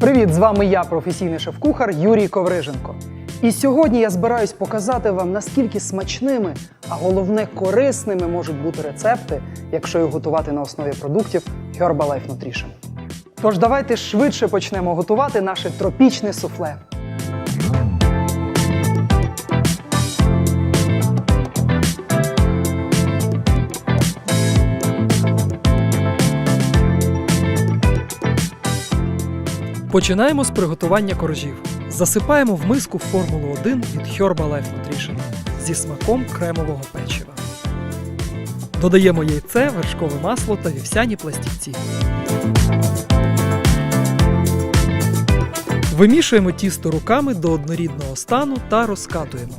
Привіт, з вами я, професійний шеф-кухар Юрій Ковриженко. І сьогодні я збираюсь показати вам, наскільки смачними, а головне корисними можуть бути рецепти, якщо їх готувати на основі продуктів Herbalife Nutrition. Тож давайте швидше почнемо готувати наше тропічне суфле. Починаємо з приготування коржів. Засипаємо в миску формулу 1 від Herbalife Nutrition зі смаком кремового печива. Додаємо яйце, вершкове масло та вівсяні пластівці. Вимішуємо тісто руками до однорідного стану та розкатуємо.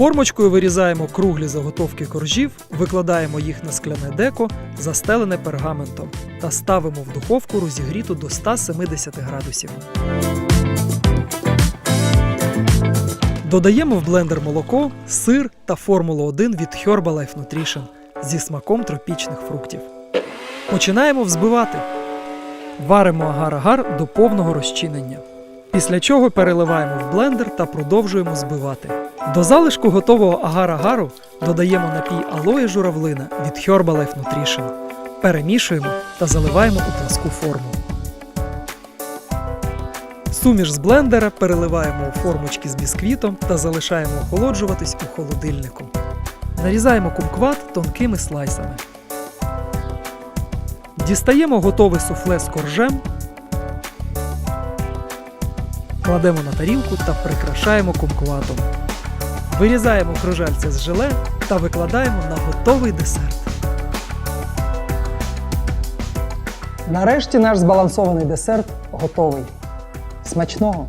Формочкою вирізаємо круглі заготовки коржів, викладаємо їх на скляне деко, застелене пергаментом, та ставимо в духовку розігріту до 170 градусів. Додаємо в блендер молоко, сир та формулу 1 від Herbalife Nutrition зі смаком тропічних фруктів. Починаємо взбивати. Варимо агар-агар до повного розчинення. Після чого переливаємо в блендер та продовжуємо збивати. До залишку готового агар-агару додаємо напій алоє журавлина від Herbalife Nutrition. Перемішуємо та заливаємо у пласку форму. Суміш з блендера переливаємо у формочки з бісквітом та залишаємо охолоджуватись у холодильнику. Нарізаємо кумкват тонкими слайсами. Дістаємо готове суфле з коржем кладемо на тарілку та прикрашаємо кумкватом. Вирізаємо кружальця з желе та викладаємо на готовий десерт. Нарешті наш збалансований десерт готовий. Смачного!